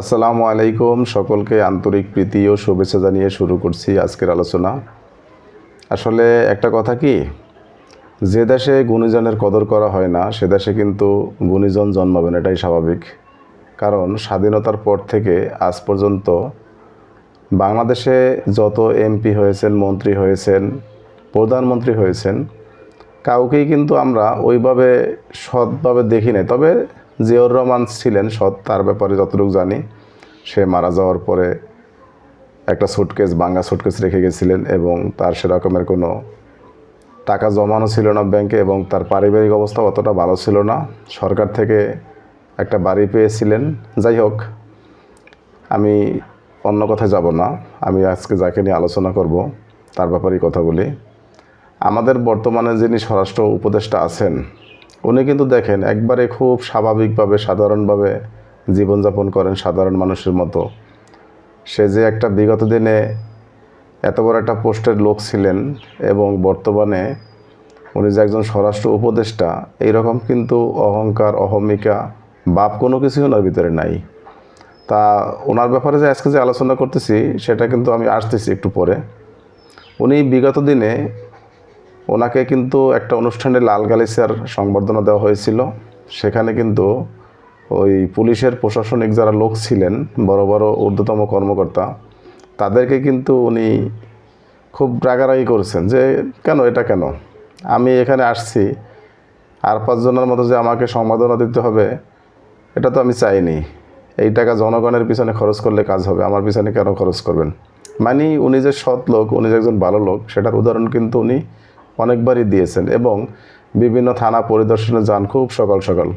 আসসালামু আলাইকুম সকলকে আন্তরিক প্রীতি ও শুভেচ্ছা জানিয়ে শুরু করছি আজকের আলোচনা। আসলে একটা কথা কি? যে দেশে গুণীজনের কদর করা হয় না, সে দেশে কিন্তু গুণীজন জন্মাবেন এটাই স্বাভাবিক। কারণ স্বাধীনতার পর থেকে আজ পর্যন্ত বাংলাদেশে যত এমপি হয়েছেন, মন্ত্রী হয়েছেন, প্রধানমন্ত্রী হয়েছেন, কাউকেই কিন্তু আমরা ওইভাবে সৎভাবে দেখি নাই। তবে জিয়র রহমান ছিলেন, সৎ তার ব্যাপারে যতটুকু জানি, সে মারা যাওয়ার পরে একটা সুটকেস বাঙ্গা সুটকেস রেখে গেছিলেন এবং তার সেরকমের কোনো টাকা জমানো ছিল না ব্যাংকে এবং তার পারিবারিক অবস্থা অতটা ভালো ছিল না। সরকার থেকে একটা বাড়ি পেয়েছিলেন। যাই হোক, আমি অন্য কথায় যাব না। আমি আজকে যাকে নিয়ে আলোচনা করব, তার ব্যাপারেই কথা বলি। আমাদের বর্তমানে যিনি স্বরাষ্ট্র উপদেষ্টা আছেন উনি কিন্তু দেখেন একবারে খুব স্বাভাবিকভাবে, সাধারণভাবে জীবনযাপন করেন সাধারণ মানুষের মতো। সে যে একটা বিগত দিনে এত বড় একটা পোস্টের লোক ছিলেন এবং বর্তমানে উনি যে একজন স্বরাষ্ট্র উপদেষ্টা, এইরকম কিন্তু অহংকার, অহমিকা বাপ কোনো কিছুই ওনার ভিতরে নাই। তা ওনার ব্যাপারে যে আজকে যে আলোচনা করতেছি, সেটা কিন্তু আমি আসতেছি একটু পরে। উনি বিগত দিনে ওনাকে কিন্তু একটা অনুষ্ঠানে লাল গালিচার সংবর্ধনা দেওয়া হয়েছিল। সেখানে কিন্তু ওই পুলিশের প্রশাসনিক যারা লোক ছিলেন, বড় বড় ঊর্ধ্বতম কর্মকর্তা, তাদেরকে কিন্তু উনি খুব রাগারাগি করেছেন যে, কেন এটা কেন? আমি এখানে আসছি, আর পাঁচজনের মতো যে আমাকে সংবর্ধনা দিতে হবে, এটা তো আমি চাইনি। এই টাকা জনগণের পিছনে খরচ করলে কাজ হবে, আমার পিছনে কেন খরচ করবেন? মানে উনি যে সৎ লোক, উনি যে একজন ভালো লোক, সেটার উদাহরণ কিন্তু উনি অনেকবারই দিয়েছেন এবং বিভিন্ন থানা পরিদর্শনে যান, খুব সকাল সকাল।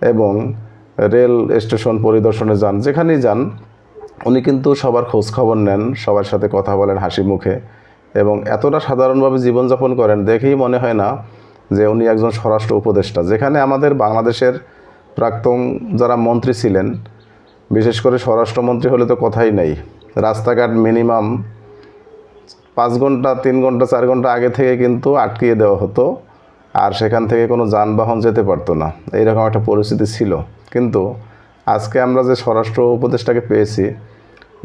এবং রেল স্টেশন পরিদর্শনে যান, যেখানেই যান, উনি কিন্তু সবার খোঁজ খবর নেন, সবার সাথে কথা বলেন হাসি মুখে। এবং এতটা সাধারণভাবে জীবনযাপন করেন, দেখেই মনে হয় না যে উনি একজন স্বরাষ্ট্র উপদেষ্টা। যেখানে আমাদের বাংলাদেশের প্রাক্তন যারা মন্ত্রী ছিলেন, বিশেষ করে স্বরাষ্ট্রমন্ত্রী হলে তো কথাই নেই। রাস্তাঘাট মিনিমাম পাঁচ ঘণ্টা, তিন ঘণ্টা, চার ঘণ্টা আগে থেকে কিন্তু আটকিয়ে দেওয়া হতো আর সেখান থেকে কোনো যানবাহন যেতে পারতো না। এইরকম একটা পরিস্থিতি ছিল। কিন্তু আজকে আমরা যে স্বরাষ্ট্র উপদেষ্টাকে পেয়েছি,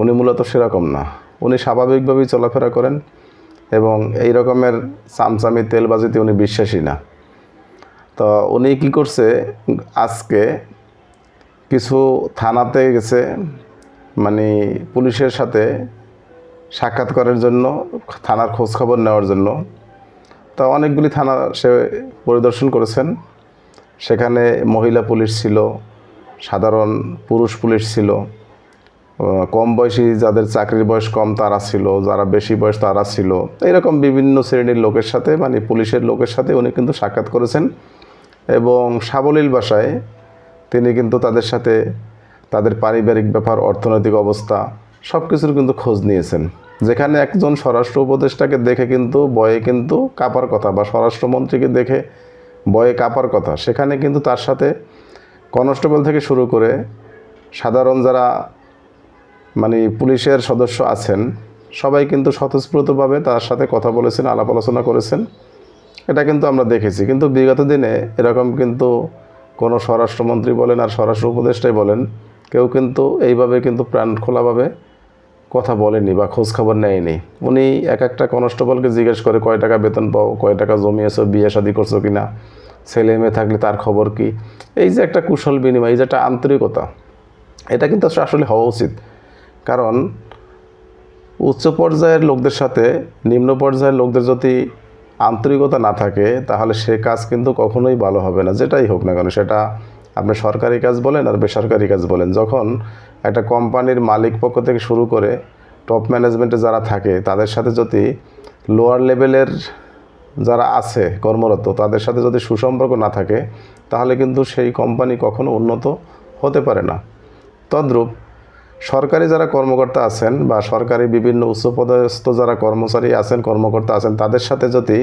উনি মূলত সেরকম না। উনি স্বাভাবিকভাবেই চলাফেরা করেন এবং এই রকমের চামচামি, তেলবাজিতে উনি বিশ্বাসী না। তো উনি কি করছে, আজকে কিছু থানাতে গেছে মানে পুলিশের সাথে সাক্ষাৎ করার জন্য, থানার খোঁজখবর নেওয়ার জন্য। তা অনেকগুলি থানা সে পরিদর্শন করেছেন। সেখানে মহিলা পুলিশ ছিল, সাধারণ পুরুষ পুলিশ ছিল কম বয়সী যাদের চাকরির বয়স কম তারা ছিল, যারা বেশি বয়স তারা ছিল। এরকম বিভিন্ন শ্রেণির লোকের সাথে মানে পুলিশের লোকের সাথে উনি কিন্তু সাক্ষাৎ করেছেন। এবং সাবলীল ভাষায় তিনি কিন্তু তাদের সাথে, তাদের পারিবারিক ব্যাপার, অর্থনৈতিক অবস্থা সব কিছুর কিন্তু খোঁজ নিয়েছেন। যেখানে একজন স্বরাষ্ট্র উপদেষ্টাকে দেখে কিন্তু বয়ে কিন্তু কাপার কথা বা স্বরাষ্ট্রমন্ত্রীকে দেখে বয়ে কাপার কথা। সেখানে কিন্তু তার সাথে কনস্টেবল থেকে শুরু করে সাধারণ যারা মানে পুলিশের সদস্য আছেন, সবাই কিন্তু স্বতঃস্ফূর্তভাবে তার সাথে কথা বলেছেন, আলাপ আলোচনা করেছেন। এটা কিন্তু আমরা দেখেছি। কিন্তু বিগত দিনে এরকম কিন্তু কোনো স্বরাষ্ট্রমন্ত্রী বলেন আর স্বরাষ্ট্র উপদেষ্টাই বলেন, কেউ কিন্তু এইভাবে কিন্তু প্রাণ খোলাভাবে কথা বলেনি বা খোঁজ খবর নেয়নি। উনি এক একটা কনস্টেবলকে জিজ্ঞেস করে, কয় টাকা বেতন পাও? কয় টাকা জমিয়েছো? বিয়ে শাদি করছ কি না ছেলে মেয়ে থাকলে তার খবর কি? এই যে একটা কুশল বিনিময়, এই যে একটা আন্তরিকতা, এটা কিন্তু আসলে হওয়া উচিত। কারণ উচ্চ পর্যায়ের লোকদের সাথে নিম্ন পর্যায়ের লোকদের যদি আন্তরিকতা না থাকে, তাহলে সে কাজ কিন্তু কখনোই ভালো হবে না, যেটাই হোক না কেন, সেটা আপনি সরকারি কাজ বলেন আর বেসরকারি কাজ বলেন, যখন একটা কোম্পানির মালিক পক্ষ থেকে শুরু করে টপ ম্যানেজমেন্টে যারা থাকে, তাদের সাথে যদি লোয়ার লেভেলের যারা আছে কর্মরত, তাদের সাথে যদি সুসম্পর্ক না থাকে, তাহলে কিন্তু সেই কোম্পানি কখনো উন্নত হতে পারে না। তদ্রূপ, সরকারি যারা কর্মকর্তা আছেন বা সরকারি বিভিন্ন উচ্চপদস্থ যারা কর্মচারী আছেন, কর্মকর্তা আছেন, তাদের সাথে যদি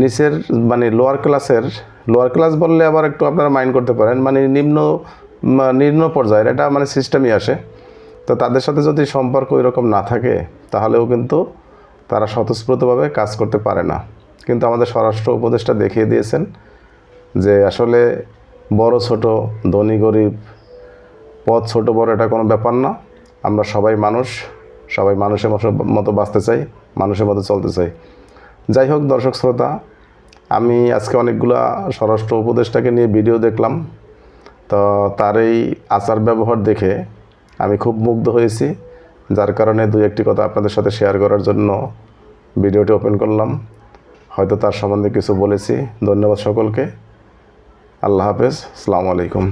নিচের মানে লোয়ার ক্লাসের লোয়ার ক্লাস বললে আবার একটু আপনারা মাইন্ড করতে পারেন। মানে নিম্ন নিম্ন পর্যায়ের, এটা মানে সিস্টেমই আসে। তো তাদের সাথে যদি সম্পর্ক এরকম না থাকে, তাহলেও কিন্তু তারা স্বতঃস্ফূর্তভাবে কাজ করতে পারে না। কিন্তু আমাদের স্বরাষ্ট্র উপদেষ্টা দেখিয়ে দিয়েছেন যে আসলে বড় ছোট, ধনী, গরিব, পথ ছোট বড় এটা কোনো ব্যাপার না। আমরা সবাই মানুষ, সবাই মানুষের মতো মতো বাঁচতে চাই, মানুষের মতো চলতে চাই। যাই হোক দর্শক, শ্রোতা আমি আজকে অনেকগুলা স্বরাষ্ট্র উপদেষ্টাকে নিয়ে ভিডিও দেখলাম। তো তার এই আচার ব্যবহার দেখে আমি খুব মুগ্ধ হয়েছি, যার কারণে দুই একটি কথা আপনাদের সাথে শেয়ার করার জন্য ভিডিওটি ওপেন করলাম। হয়তো তার সম্বন্ধে কিছু বলেছি। ধন্যবাদ সকলকে। আল্লাহ হাফেজ। আসসালামু আলাইকুম।